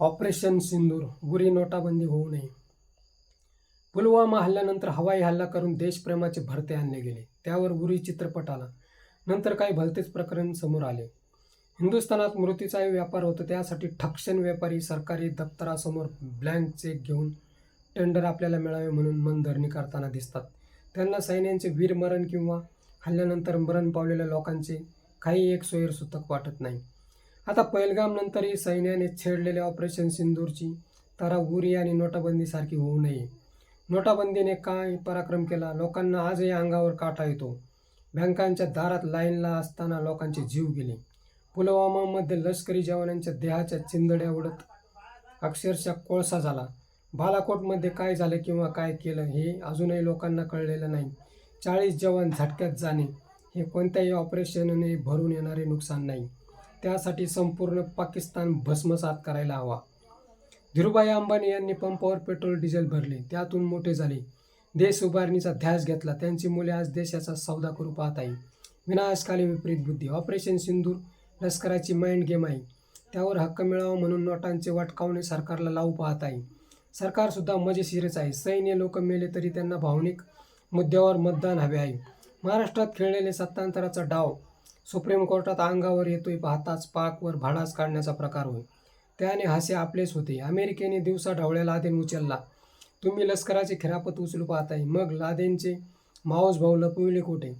Operation सिंदूर गुरी नोटाबंदी होऊ नये. पुलवामा हल्ल्यानंतर हवाई हल्ला करून देशप्रेमाचे भरते आणले गेले. त्यावर गुरी चित्रपट आला. नंतर काही भलतेच प्रकरण समोर आले. हिंदुस्थानात मृत्यूचाही व्यापार होतो. त्यासाठी ठक्षण व्यापारी सरकारी दप्तरासमोर ब्लँक चेक घेऊन टेंडर आपल्याला मिळावे म्हणून मनधरणी करताना दिसतात. त्यांना सैन्यांचे वीरमरण किंवा हल्ल्यानंतर मरण पावलेल्या लोकांचे काही एक सोयीसुतक वाटत नाही. आता पैलगामनंतरही सैन्याने छेडलेल्या ऑपरेशन सिंदूरची तारा उरी आणि नोटाबंदीसारखी होऊ नये. नोटाबंदीने काय पराक्रम केला? लोकांना आजही अंगावर काटा येतो. बँकांच्या दारात लाईनला असताना लोकांचे जीव गेले. पुलवामामध्ये लष्करी जवानांच्या देहाच्या चिंदड्या उडत अक्षरशः कोळसा झाला. बालाकोटमध्ये काय झालं किंवा काय केलं हे अजूनही लोकांना कळलेलं नाही. चाळीस जवान झटक्यात जाणे हे कोणत्याही ऑपरेशनने भरून येणारे नुकसान नाही. त्यासाठी संपूर्ण पाकिस्तान भस्मसात करायला हवा. धीरुभाई अंबानी यांनी पंपावर पेट्रोल डिझेल भरले. त्यातून मोठे झाले. देश उभारणीचा ध्यास घेतला. त्यांची मुले आज देशाचा सौदा करू पाहत आहे विनाशकाली विपरीत बुद्धी. ऑपरेशन सिंदूर लष्कराची माइंड गेम आहे. त्यावर हक्क मिळावा म्हणून नोटांचे वाटकावणे सरकारला लावू पाहत आहे सरकारसुद्धा मजेशीरच आहे. सैन्य लोक मेले तरी त्यांना भावनिक मुद्द्यावर मतदान हवे आहे. महाराष्ट्रात खेळलेले सत्तांतराचा डाव सुप्रीम कोर्टात अंगावर येतोय पाहताच पाकवर भाडाच काढण्याचा प्रकार होय. त्याने हास्य आपलेच होते. अमेरिकेने दिवसा ढवळ्या लादेन उचलला. तुम्ही लष्कराचे खिरापत उचलू पाहताय. मग लादेनचे माऊस भाऊ लपविले कुठे?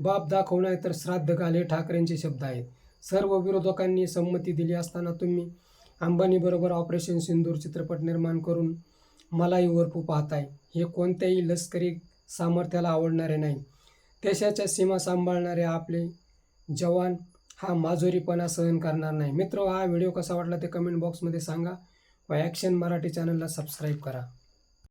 बाप दाखवणार तर श्राद्ध घाले ठाकरेंचे शब्द आहेत. सर्व विरोधकांनी संमती दिली असताना तुम्ही अंबानीबरोबर ऑपरेशन सिंदूर चित्रपट निर्माण करून मलाही वरपू पाहताय. हे कोणत्याही लष्करी सामर्थ्याला आवडणारे नाही. देशाच्या सीमा सांभाळणारे आपले जवान हा माजोरीपणा सहन करणार नाही. मित्र हा व्हिडिओ कसा वाटला ते कमेंट बॉक्समध्ये सांगा. व ॲक्शन मराठी चॅनलला सबस्क्राईब करा.